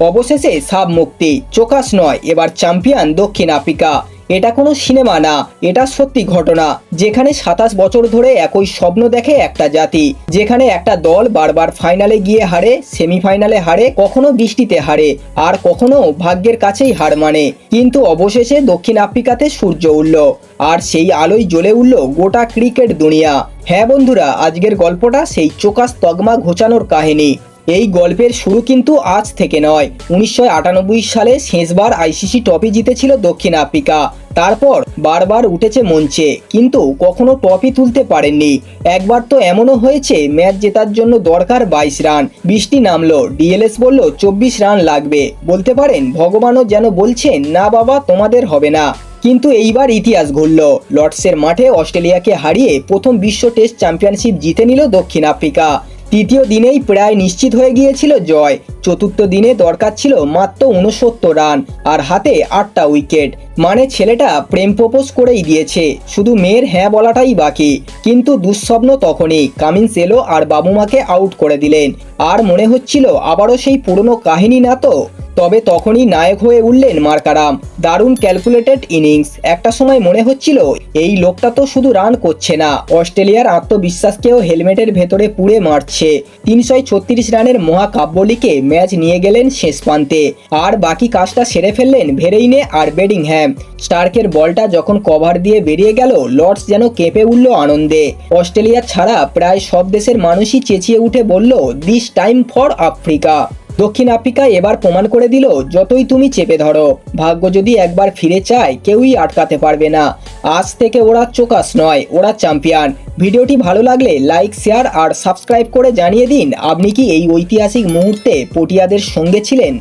অবশেষে সাব মুক্তি, চোকাস নয়। এবার চ্যাম্পিয়ন দক্ষিণ আফ্রিকা। এটা কোনো সিনেমা না, এটা সত্যি ঘটনা। যেখানে সাতাশ বছর ধরে একই স্বপ্ন দেখে একটা জাতি, যেখানে একটা দল বারবার ফাইনালে গিয়ে হারে, সেমিফাইনালে হারে, কখনো বৃষ্টিতে হারে, আর কখনো ভাগ্যের কাছেই হার মানে। কিন্তু অবশেষে দক্ষিণ আফ্রিকাতে সূর্য উঠল, আর সেই আলোয় জ্বলে উঠল গোটা ক্রিকেট দুনিয়া। হ্যাঁ বন্ধুরা, আজকের গল্পটা সেই চোকাস তগমা ঘোচানোর কাহিনী। এই গল্পের শুরু কিন্তু আজ থেকে নয়। উনিশশো সালে শেষবার আইসিসি ট্রফি জিতেছিল দক্ষিণ আফ্রিকা। তারপর বারবার উঠেছে মঞ্চে, কিন্তু কখনো ট্রফি তুলতে পারেননি। একবার তো এমনও হয়েছে, ম্যাচ জেতার জন্য দরকার বাইশ রান। বৃষ্টি নামলো, ডিএলএস বলল, চব্বিশ রান লাগবে। বলতে পারেন, ভগবানও যেন বলছেন, না বাবা, তোমাদের হবে না। কিন্তু এইবার ইতিহাস ঘুরল। লর্ডসের মাঠে অস্ট্রেলিয়াকে হারিয়ে প্রথম বিশ্ব টেস্ট চ্যাম্পিয়নশিপ জিতে নিল দক্ষিণ আফ্রিকা। তৃতীয় দিনেই প্রায় নিশ্চিত হয়ে গিয়েছিল জয়। চতুর্থ দিনে দরকার ছিল মাত্র উনসত্তর রান আর হাতে আটটা উইকেট। মানে ছেলেটা প্রেম প্রপোজ করেই দিয়েছে। শুধু মেয়ের হ্যাঁ বলাটাই বাকি। কিন্তু দুঃস্বপ্ন তখনই। কামিন্স এলো আর বাবুমাকে আউট করে দিলেন। আর মনে হচ্ছিল আবারও সেই পুরনো কাহিনী না তো? তবে তখনই নায়ক হয়ে উঠলেন মার্কারাম। দারুণ ক্যালকুলেটেড ইনিংস। একটা সময় মনে হচ্ছিল, এই লোকটা তো শুধু রান করছে না, অস্ট্রেলিয়ার আত্মবিশ্বাসকেও হেলমেটের ভেতরে পুড়ে মারছে। তিনশো ছত্রিশ রানের মহাকাব্যলিকে ম্যাচ নিয়ে গেলেন শেষ প্রান্তে। আর বাকি কাজটা সেরে ফেললেন ভেরেইনে আর বেডিংহ্যাম। স্টার্কের বলটা যখন কভার দিয়ে বেরিয়ে গেল, লর্ডস যেন কেঁপে উঠল আনন্দে। অস্ট্রেলিয়া ছাড়া প্রায় সব দেশের মানুষই চেঁচিয়ে উঠে বলল দিস টাইম ফর আফ্রিকা দক্ষিণ আফ্রিকা এবার প্রমাণ করে দিল, যতই তুমি চেপে ধরো। ভাগ্য যদি একবার ফিরে চায়, কেউই আটকাতে পারবে না। আজ থেকে ওরা চোকাস নয়, ওরা চ্যাম্পিয়ন। ভিডিওটি ভালো লাগলে লাইক, শেয়ার আর সাবস্ক্রাইব করে জানিয়ে দিন, আপনি কি এই ঐতিহাসিক মুহূর্তে পটিয়াদের সঙ্গে ছিলেন?